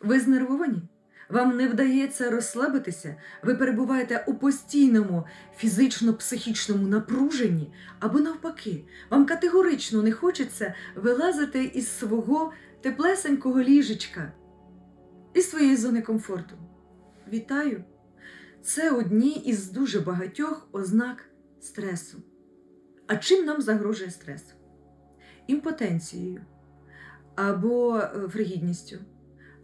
Ви знервовані? Вам не вдається розслабитися, ви перебуваєте у постійному фізично-психічному напруженні, або навпаки, вам категорично не хочеться вилазити із свого теплесенького ліжечка, із своєї зони комфорту. Вітаю! Це одні із дуже багатьох ознак стресу. А чим нам загрожує стрес? Імпотенцією або е, фригідністю,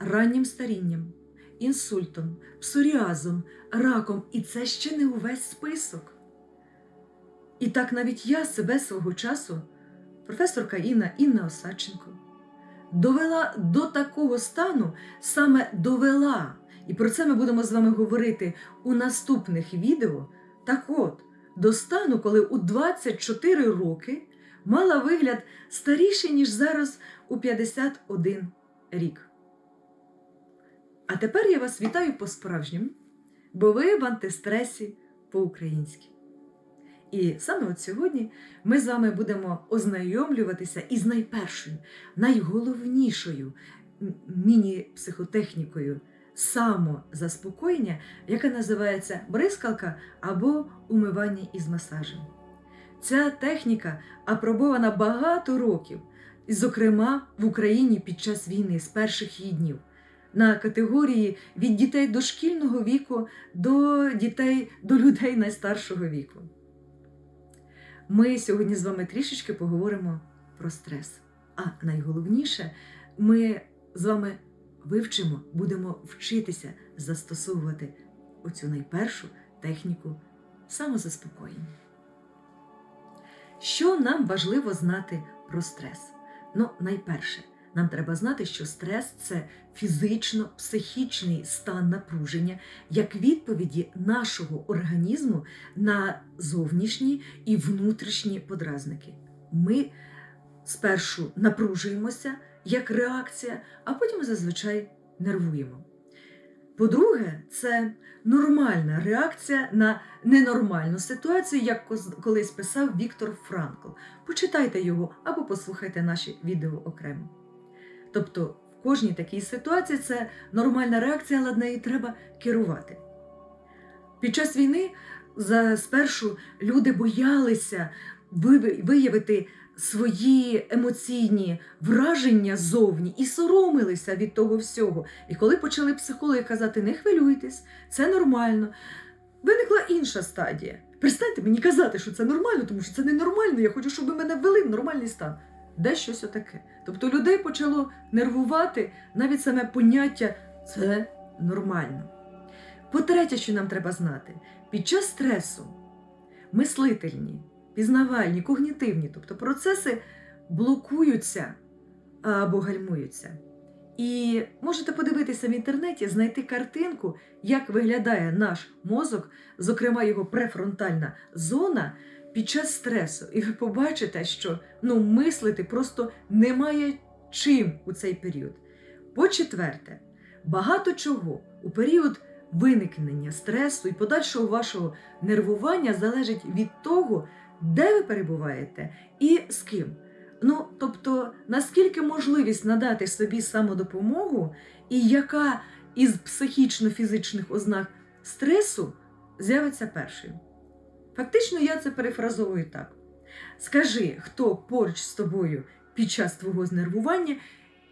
раннім старінням, інсультом, псоріазом, раком, і це ще не увесь список. І так навіть я себе свого часу, професорка Інна Інна Осадченко, довела до такого стану, саме довела. І про це ми будемо з вами говорити у наступних відео. Так от, до стану, коли у 24 роки мала вигляд старіше, ніж зараз у 51 рік. А тепер я вас вітаю по-справжньому, бо ви в антистресі по-українськи. І саме от сьогодні ми з вами будемо ознайомлюватися із найпершою, найголовнішою міні-психотехнікою самозаспокоєння, яка називається бризкалка або умивання із масажем. Ця техніка апробована багато років, зокрема в Україні під час війни з перших її днів на категорії від дітей дошкільного віку до дітей до людей найстаршого віку. Ми сьогодні з вами трішечки поговоримо про стрес. А найголовніше, ми з вами вивчимо, будемо вчитися застосовувати оцю найпершу техніку самозаспокоєння. Що нам важливо знати про стрес? Ну, найперше, нам треба знати, що стрес це фізично-психічний стан напруження як відповіді нашого організму на зовнішні і внутрішні подразники. Ми спершу напружуємося як реакція, а потім зазвичай нервуємо. По-друге, це нормальна реакція на ненормальну ситуацію, як колись писав Віктор Франкл. Почитайте його або послухайте наші відео окремо. Тобто, в кожній такій ситуації це нормальна реакція, але нею треба керувати. Під час війни за- спершу люди боялися виявити свої емоційні враження зовні і соромилися від того всього. І коли почали психологи казати, не хвилюйтесь, це нормально, виникла інша стадія. Перестаньте мені казати, що це нормально, тому що це ненормально. Я хочу, щоб ви мене ввели в нормальний стан. Де щось отаке. Тобто людей почало нервувати навіть саме поняття це нормально. По-третє, що нам треба знати, під час стресу мислительні, пізнавальні, когнітивні, тобто процеси блокуються або гальмуються. І можете подивитися в інтернеті, знайти картинку, як виглядає наш мозок, зокрема його префронтальна зона під час стресу. І ви побачите, що ну, мислити просто немає чим у цей період. По-четверте, багато чого у період виникнення стресу і подальшого вашого нервування залежить від того, де ви перебуваєте і з ким. Ну, тобто, наскільки можливість надати собі самодопомогу, і яка із психічно-фізичних ознак стресу з'явиться першою. Фактично, я це перефразовую так: скажи, хто поруч з тобою під час твого знервування,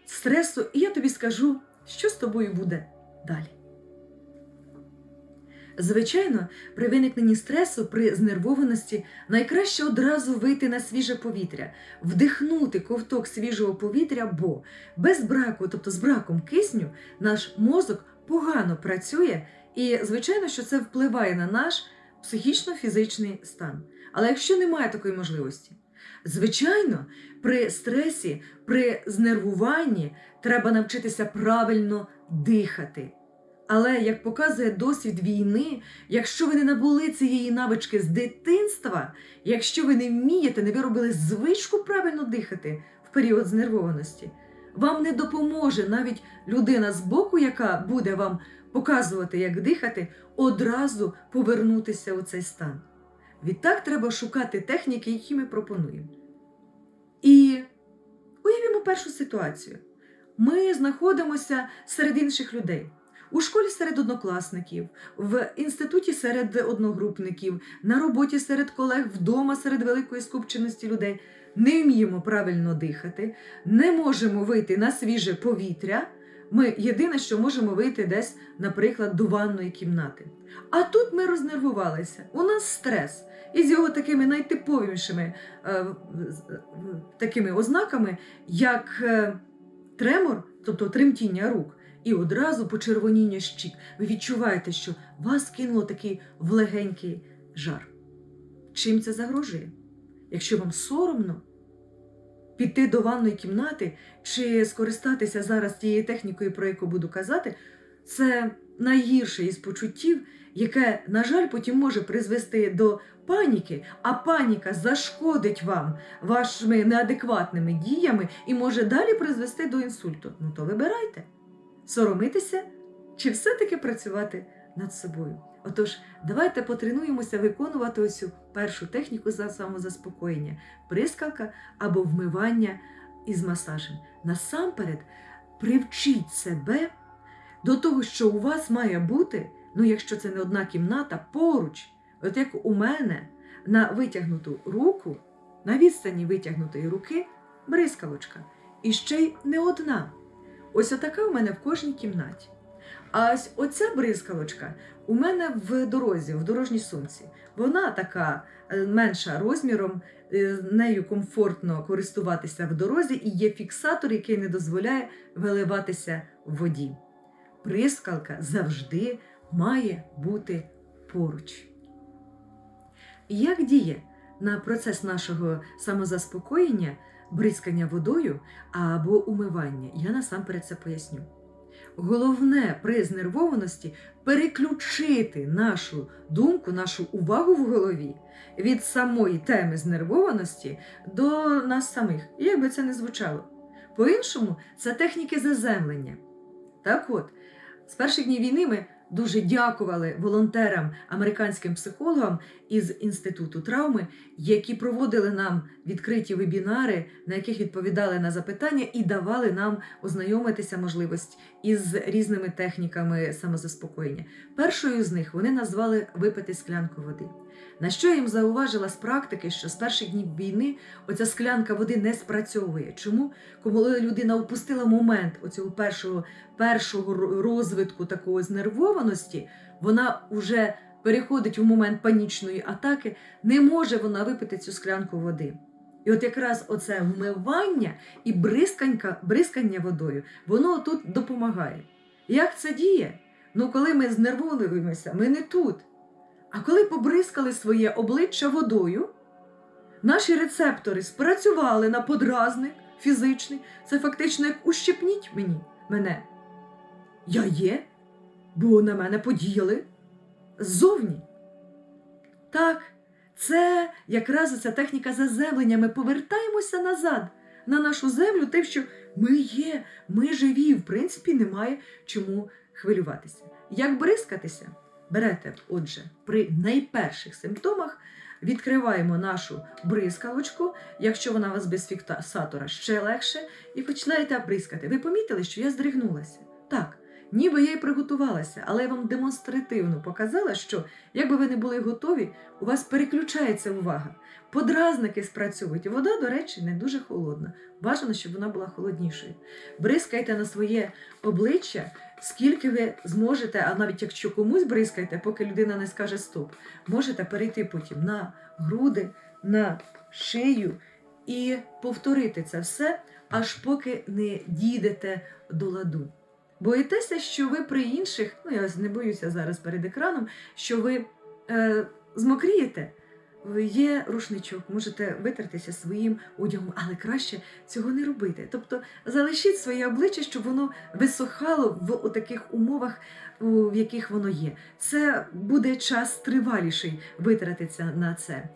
стресу, і я тобі скажу, що з тобою буде далі. Звичайно, при виникненні стресу, при знервованості найкраще одразу вийти на свіже повітря, вдихнути ковток свіжого повітря, бо без браку, тобто з браком кисню, наш мозок погано працює, і звичайно, що це впливає на наш психічно-фізичний стан. Але якщо немає такої можливості, звичайно, при стресі, при знервуванні треба навчитися правильно дихати. Але як показує досвід війни, якщо ви не набули цієї навички з дитинства, якщо ви не вмієте, не виробили звичку правильно дихати в період знервованості, вам не допоможе навіть людина з боку, яка буде вам показувати, як дихати, одразу повернутися у цей стан. Відтак треба шукати техніки, які ми пропонуємо. І уявімо першу ситуацію. ми знаходимося серед інших людей. У школі серед однокласників, в інституті серед одногрупників, на роботі серед колег, вдома серед великої скупченості людей. Не вміємо правильно дихати, не можемо вийти на свіже повітря. Ми єдине, що можемо вийти десь, наприклад, до ванної кімнати. А тут ми рознервувалися. У нас стрес. І з його такими найтиповішими е, е, такими ознаками, як е, тремор, тобто тремтіння рук, і одразу почервоніння щік. Ви відчуваєте, що вас кинуло такий в легенький жар. Чим це загрожує? Якщо вам соромно піти до ванної кімнати чи скористатися зараз тією технікою, про яку буду казати, це найгірше із почуттів, яке, на жаль, потім може призвести до паніки, а паніка зашкодить вам вашими неадекватними діями і може далі призвести до інсульту. Ну то вибирайте, соромитися чи все-таки працювати над собою. Отож, давайте потренуємося виконувати цю першу техніку за самозаспокоєння прискалка або вмивання із масажем. Насамперед, привчіть себе до того, що у вас має бути, ну якщо це не одна кімната, поруч, от як у мене, на витягнуту руку, на відстані витягнутої руки, бризкалочка. І ще й не одна. Ось отака у мене в кожній кімнаті. А ось оця бризкалочка у мене в дорозі, в дорожній сумці. Вона така е, менша розміром, е, нею комфортно користуватися в дорозі і є фіксатор, який не дозволяє виливатися в воді. Прискалка завжди має бути поруч. Як діє на процес нашого самозаспокоєння, бризкання водою або умивання? Я насамперед це поясню. Головне при знервованості переключити нашу думку, нашу увагу в голові від самої теми знервованості до нас самих, як би це не звучало. По-іншому, це техніки заземлення. Так от, з перших днів війни ми дуже дякували волонтерам, американським психологам із Інституту травми, які проводили нам відкриті вебінари, на яких відповідали на запитання і давали нам ознайомитися можливість із різними техніками самозаспокоєння. Першою з них вони назвали випити склянку води. На що я їм зауважила з практики, що з перших днів війни оця склянка води не спрацьовує. Чому? Коли людина опустила момент оцього першого, першого розвитку такої знервованості, вона вже переходить у момент панічної атаки, не може вона випити цю склянку води. І от якраз оце вмивання і бризканька, бризкання водою, воно тут допомагає. Як це діє? Ну, коли ми знервовуємося, ми не тут. А коли побризкали своє обличчя водою, наші рецептори спрацювали на подразник фізичний. Це фактично як ущипніть мені мене. Я є, бо на мене подіяли ззовні. Так, це якраз ця техніка заземлення. Ми повертаємося назад на нашу землю, тим, що ми є, ми живі, в принципі, немає чому хвилюватися. Як бризкатися? Берете, отже, при найперших симптомах відкриваємо нашу бризкалочку, якщо вона у вас без фіксатора, ще легше, і починаєте бризкати. Ви помітили, що я здригнулася? Так, ніби я й приготувалася, але я вам демонстративно показала, що якби ви не були готові, у вас переключається увага. Подразники спрацьовують. Вода, до речі, не дуже холодна. Бажано, щоб вона була холоднішою. Бризкайте на своє обличчя, скільки ви зможете, а навіть якщо комусь бризкаєте, поки людина не скаже стоп, можете перейти потім на груди, на шию і повторити це все, аж поки не дійдете до ладу. Боїтеся, що ви при інших, ну я не боюся зараз перед екраном, що ви е, змокрієте. Є рушничок, можете витертися своїм одягом, але краще цього не робити. Тобто залишіть своє обличчя, щоб воно висохало в таких умовах, в яких воно є. Це буде час триваліший витратиться на це.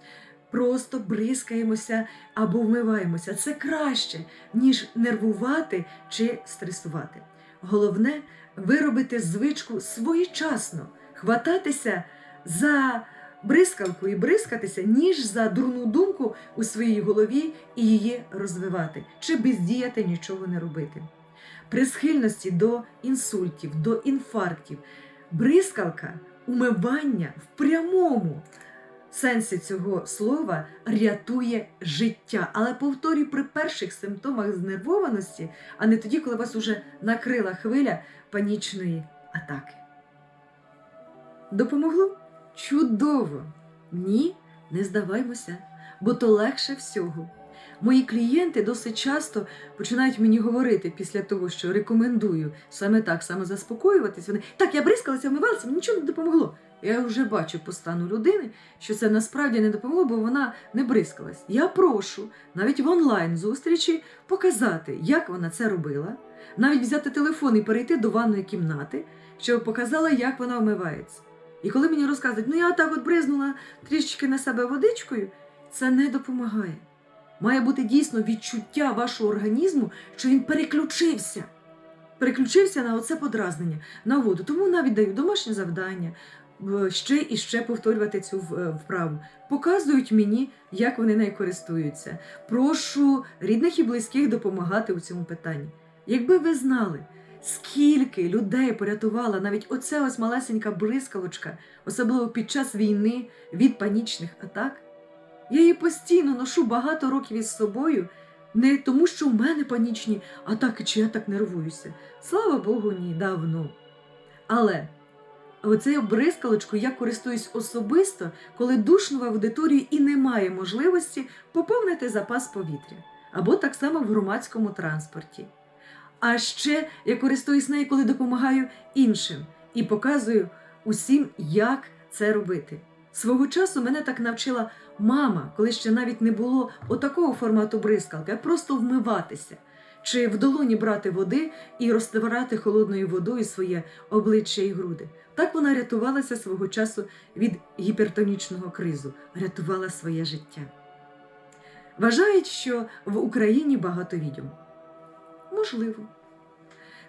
Просто бризкаємося або вмиваємося. Це краще, ніж нервувати чи стресувати. Головне виробити звичку своєчасно, хвататися за бризкалку і бризкатися, ніж за дурну думку у своїй голові і її розвивати, чи бездіяти нічого не робити. при схильності до інсультів, до інфарктів. Бризкалка, умивання в прямому сенсі цього слова рятує життя. Але повторюю, при перших симптомах знервованості, а не тоді, коли вас уже накрила хвиля панічної атаки. Допомогло? Чудово! Ні, не здаваймося, бо то легше всього. Мої клієнти досить часто починають мені говорити після того, що рекомендую саме так, саме заспокоюватись. Вони так, я бризкалася, вмивалася, мені нічого не допомогло. Я вже бачу по стану людини, що це насправді не допомогло, бо вона не бризкалась. Я прошу навіть в онлайн зустрічі показати, як вона це робила, навіть взяти телефон і перейти до ванної кімнати, щоб показала, як вона вмивається. І коли мені розказують, ну я так от бризнула трішечки на себе водичкою, це не допомагає. Має бути дійсно відчуття вашого організму, що він переключився. Переключився на оце подразнення, на воду. Тому навіть даю домашнє завдання, ще і ще повторювати цю е, вправу. Показують мені, як вони нею користуються. Прошу рідних і близьких допомагати у цьому питанні. Якби ви знали, скільки людей порятувала навіть оця ось малесенька бризкалочка, особливо під час війни від панічних атак, я її постійно ношу багато років із собою, не тому, що в мене панічні атаки, чи я так нервуюся. Слава Богу, ні, давно. Але оцею бризкалочкою я користуюсь особисто, коли душно в аудиторії і немає можливості поповнити запас повітря. Або так само в громадському транспорті. А ще я користуюсь нею, коли допомагаю іншим і показую усім, як це робити. Свого часу мене так навчила мама, коли ще навіть не було отакого формату бризкалки, а просто вмиватися. Чи в долоні брати води і розтирати холодною водою своє обличчя і груди. Так вона рятувалася свого часу від гіпертонічного кризу, рятувала своє життя. Вважають, що в Україні багато відьом. Можливо.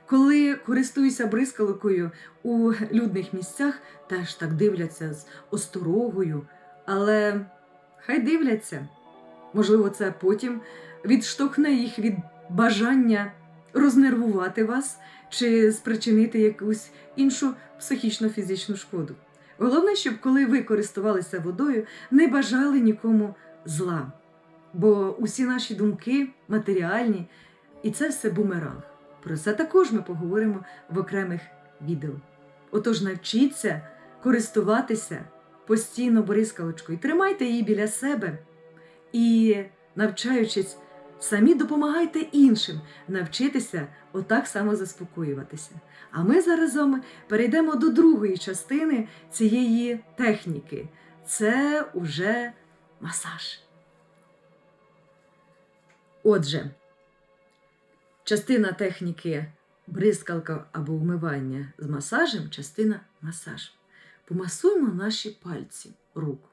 Коли користуюся бризкалкою у людних місцях, теж так дивляться з осторогою, але хай дивляться. Можливо, це потім відштовхне їх від бажання рознервувати вас чи спричинити якусь іншу психічно-фізичну шкоду. Головне, щоб коли ви користувалися водою, не бажали нікому зла. Бо усі наші думки матеріальні, і це все бумеранг. Про це також ми поговоримо в окремих відео. Отож, навчіться користуватися постійно бризкалочкою. Тримайте її біля себе і, навчаючись, самі допомагайте іншим навчитися отак само заспокоюватися. А ми зараз перейдемо до другої частини цієї техніки. Це уже масаж. Отже, частина техніки бризкалка або вмивання з масажем, частина масаж. Помасуємо наші пальці рук.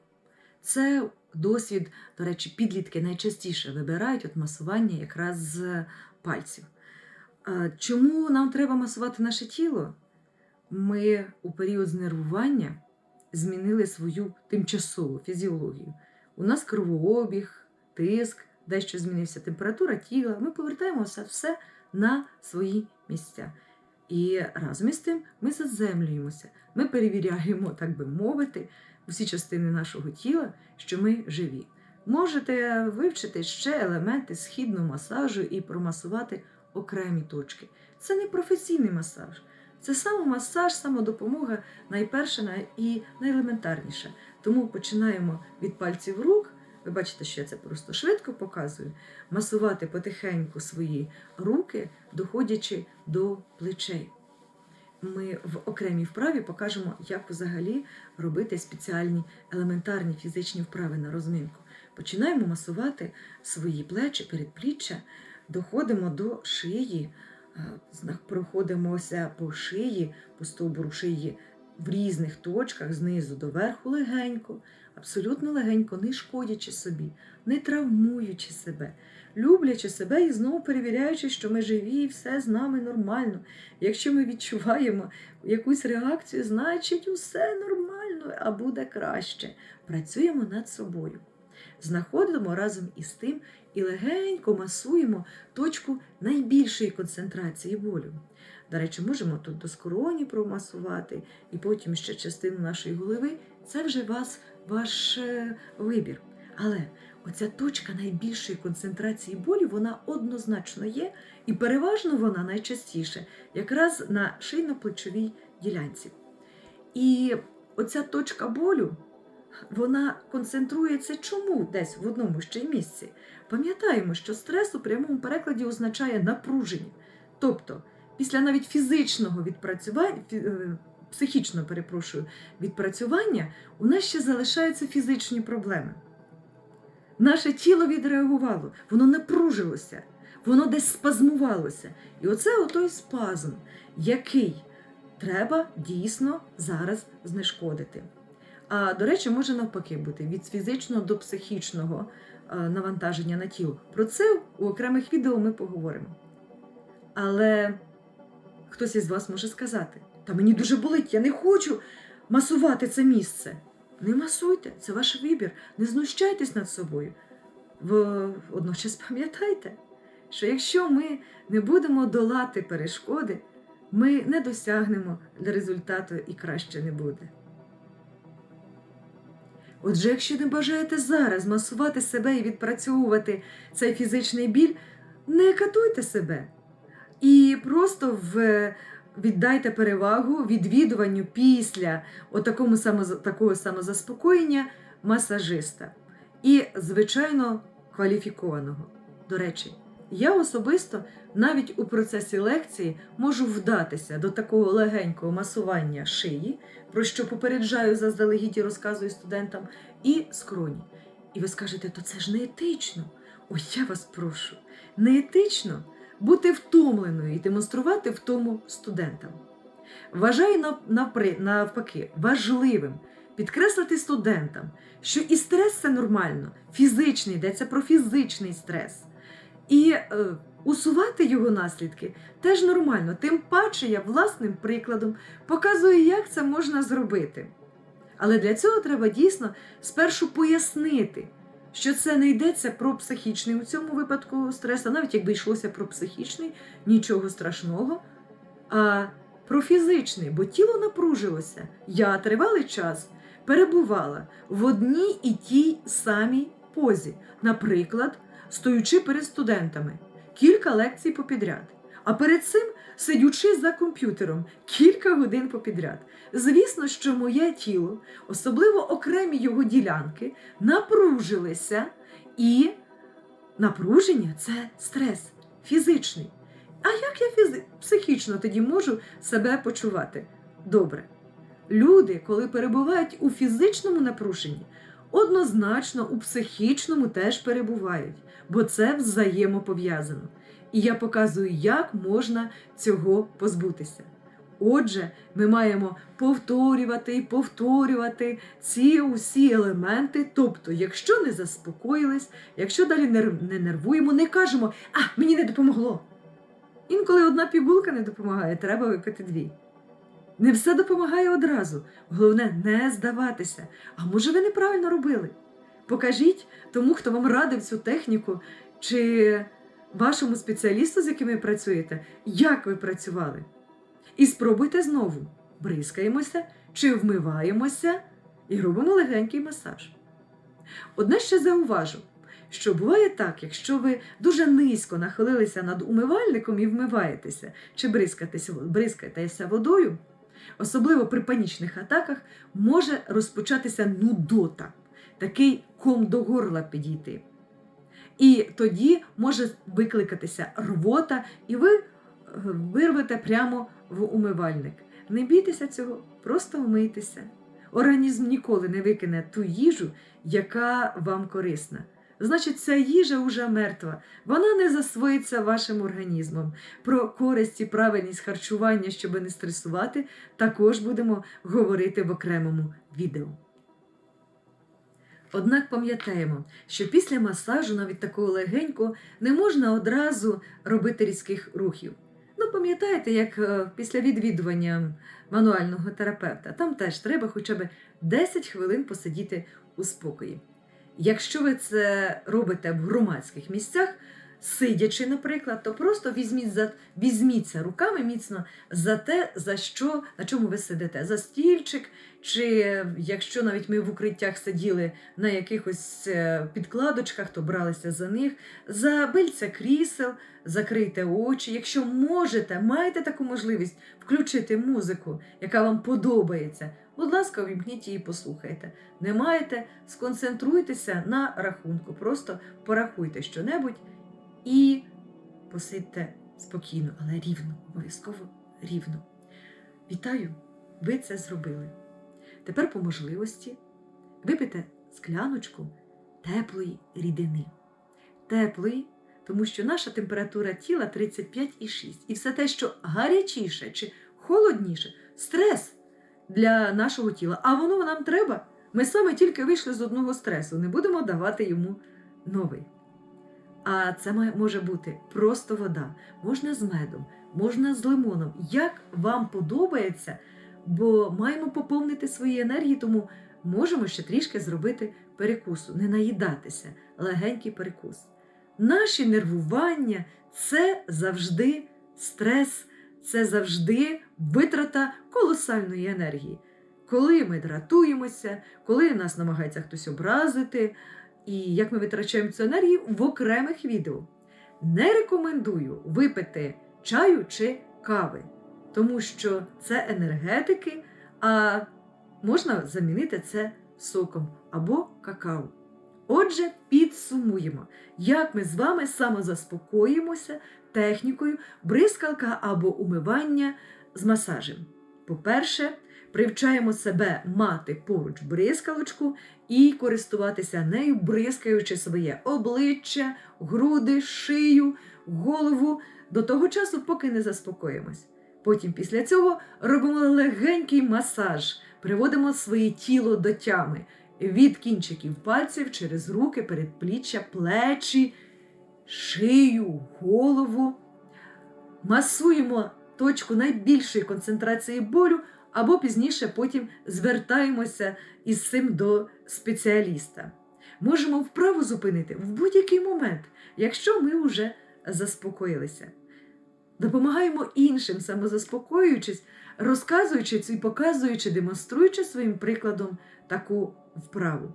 Це досвід, до речі, підлітки найчастіше вибирають от масування якраз з пальців. Чому нам треба масувати наше тіло? Ми у період знервування змінили свою тимчасову фізіологію. У нас кровообіг, тиск, дещо змінився температура тіла. Ми повертаємося все на свої місця. І разом із тим ми заземлюємося. Ми перевіряємо, так би мовити, усі частини нашого тіла, що ми живі. Можете вивчити ще елементи східного масажу і промасувати окремі точки. Це не професійний масаж, це самомасаж, самодопомога найперша і найелементарніша. Тому починаємо від пальців рук. Ви бачите, що я це просто швидко показую. Масувати потихеньку свої руки, доходячи до плечей. Ми в окремій вправі покажемо, як взагалі робити спеціальні елементарні фізичні вправи на розминку. Починаємо масувати свої плечі, передпліччя, доходимо до шиї, е, проходимося по шиї, по стовбуру шиї в різних точках, знизу до верху легенько, абсолютно легенько, не шкодячи собі, не травмуючи себе, люблячи себе і знову перевіряючи, що ми живі і все з нами нормально. Якщо ми відчуваємо якусь реакцію, значить усе нормально, а буде краще. Працюємо над собою. знаходимо разом із тим і легенько масуємо точку найбільшої концентрації болю. До речі, можемо тут до скроні промасувати, і потім ще частину нашої голови. Це вже вас, ваш е, вибір. Але оця точка найбільшої концентрації болю, вона однозначно є, і переважно вона найчастіше якраз на шийно-плечовій ділянці. І оця точка болю, вона концентрується чому десь в одному ще й місці. Пам'ятаємо, що стрес у прямому перекладі означає напруження. Тобто, після навіть фізичного відпрацювання, е, перепрошую, відпрацювання, у нас ще залишаються фізичні проблеми. Наше тіло відреагувало, воно напружилося, воно десь спазмувалося. І оце отой спазм, який треба дійсно зараз знешкодити. А до речі, може навпаки бути від фізичного до психічного е, навантаження на тіло. Про це у окремих відео ми поговоримо. Але хтось із вас може сказати: та мені дуже болить, я не хочу масувати це місце. Не масуйте, це ваш вибір. Не знущайтесь над собою. Водночас пам'ятайте, що якщо ми не будемо долати перешкоди, ми не досягнемо результату і краще не буде. Отже, якщо не бажаєте зараз масувати себе і відпрацьовувати цей фізичний біль, не катуйте себе і просто в... віддайте перевагу відвідуванню після отакому само... такого самозаспокоєння масажиста і, звичайно, кваліфікованого. До речі, я особисто навіть у процесі лекції можу вдатися до такого легенького масування шиї, про що попереджаю заздалегідь і розказую студентам, і скроні. І ви скажете, то це ж не етично. Я вас прошу, не етично бути втомленою і демонструвати втому студентам. Вважаю нав- навпаки важливим підкреслити студентам, що і стрес це нормально, фізичний, йдеться про фізичний стрес. І е, усувати його наслідки теж нормально. Тим паче я власним прикладом показую, як це можна зробити. Але для цього треба дійсно спершу пояснити, що це не йдеться про психічний у цьому випадку стрес, а навіть якби йшлося про психічний, нічого страшного, а про фізичний, бо тіло напружилося. Я тривалий час перебувала в одній і тій самій позі, наприклад, стоючи перед студентами кілька лекцій попідряд. А перед цим сидючи за комп'ютером кілька годин попідряд. Звісно, що моє тіло, особливо окремі його ділянки, напружилися, і напруження це стрес фізичний. А як я фізи... психічно тоді можу себе почувати? Добре. Люди, коли перебувають у фізичному напруженні, однозначно у психічному теж перебувають, бо це взаємопов'язано. І я показую, як можна цього позбутися. Отже, ми маємо повторювати і повторювати ці усі елементи. Тобто, якщо не заспокоїлись, якщо далі не нервуємо, не кажемо, а мені не допомогло. Інколи одна пігулка не допомагає, треба випити дві. Не все допомагає одразу. Головне не здаватися. А може, ви неправильно робили? Покажіть тому, хто вам радив цю техніку, чи вашому спеціалісту, з яким ви працюєте, як ви працювали. І спробуйте знову. Бризкаємося чи вмиваємося і робимо легенький масаж. Одне ще зауважу, що буває так, якщо ви дуже низько нахилилися над умивальником і вмиваєтеся, чи бризкаєтеся, водою, особливо при панічних атаках, може розпочатися нудота, такий ком до горла підійти. І тоді може викликатися рвота, і ви е, вирвете прямо в умивальник. Не бійтеся цього, просто вмийтеся. Організм ніколи не викине ту їжу, яка вам корисна. Значить, ця їжа вже мертва, вона не засвоїться вашим організмом. Про користь і правильність харчування, щоб не стресувати, також будемо говорити в окремому відео. Однак пам'ятаємо, що після масажу, навіть такого легенького, не можна одразу робити різких рухів. Ну, пам'ятаєте, як е, після відвідування мануального терапевта, там теж треба хоча б 10 хвилин посидіти у спокої. Якщо ви це робите в громадських місцях, сидячи, наприклад, то просто візьміть за, візьміться руками міцно за те, за що, на чому ви сидите, за стільчик, чи якщо навіть ми в укриттях сиділи на якихось е, підкладочках, то бралися за них, за бильця крісел, закрийте очі. Якщо можете, маєте таку можливість включити музику, яка вам подобається. Будь ласка, увімкніть її, послухайте. Не маєте, сконцентруйтеся на рахунку. Просто порахуйте щонебудь і посидьте спокійно, але рівно, обов'язково рівно. Вітаю! Ви це зробили. Тепер по можливості випийте скляночку теплої рідини. Теплої, тому що наша температура тіла 35,6. І все те, що гарячіше чи холодніше, стрес для нашого тіла. А воно нам треба. Ми саме тільки вийшли з одного стресу, не будемо давати йому новий. А це може бути просто вода, можна з медом, можна з лимоном. Як вам подобається, бо маємо поповнити свої енергії, тому можемо ще трішки зробити перекусу, не наїдатися, легенький перекус. Наші нервування це завжди стрес, це завжди витрата колосальної енергії. Коли ми дратуємося, коли нас намагається хтось образити, і як ми витрачаємо цю енергію в окремих відео. Не рекомендую випити чаю чи кави, тому що це енергетики, а можна замінити це соком або какао. Отже, підсумуємо, як ми з вами самозаспокоїмося технікою бризкалка або умивання з масажем. По-перше, привчаємо себе мати поруч бризкалочку і користуватися нею, бризкаючи своє обличчя, груди, шию, голову до того часу, поки не заспокоїмось. Потім після цього робимо легенький масаж, приводимо своє тіло до тями від кінчиків пальців через руки, передпліччя, плечі, шию, голову. Масуємо точку найбільшої концентрації болю, або пізніше потім звертаємося із цим до спеціаліста. Можемо вправу зупинити в будь-який момент, якщо ми вже заспокоїлися. Допомагаємо іншим, самозаспокоюючись, розказуючи і показуючи, демонструючи своїм прикладом таку вправу.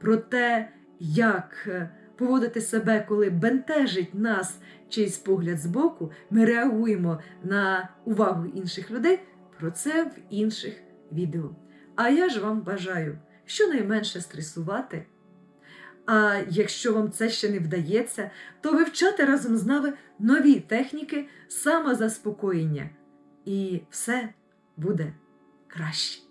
Про те, як е, поводити себе, коли бентежить нас чийсь погляд збоку, ми реагуємо на увагу інших людей. Про це в інших відео. А я ж вам бажаю щонайменше стресувати. А якщо вам це ще не вдається, то вивчати разом з нами нові техніки самозаспокоєння. І все буде краще.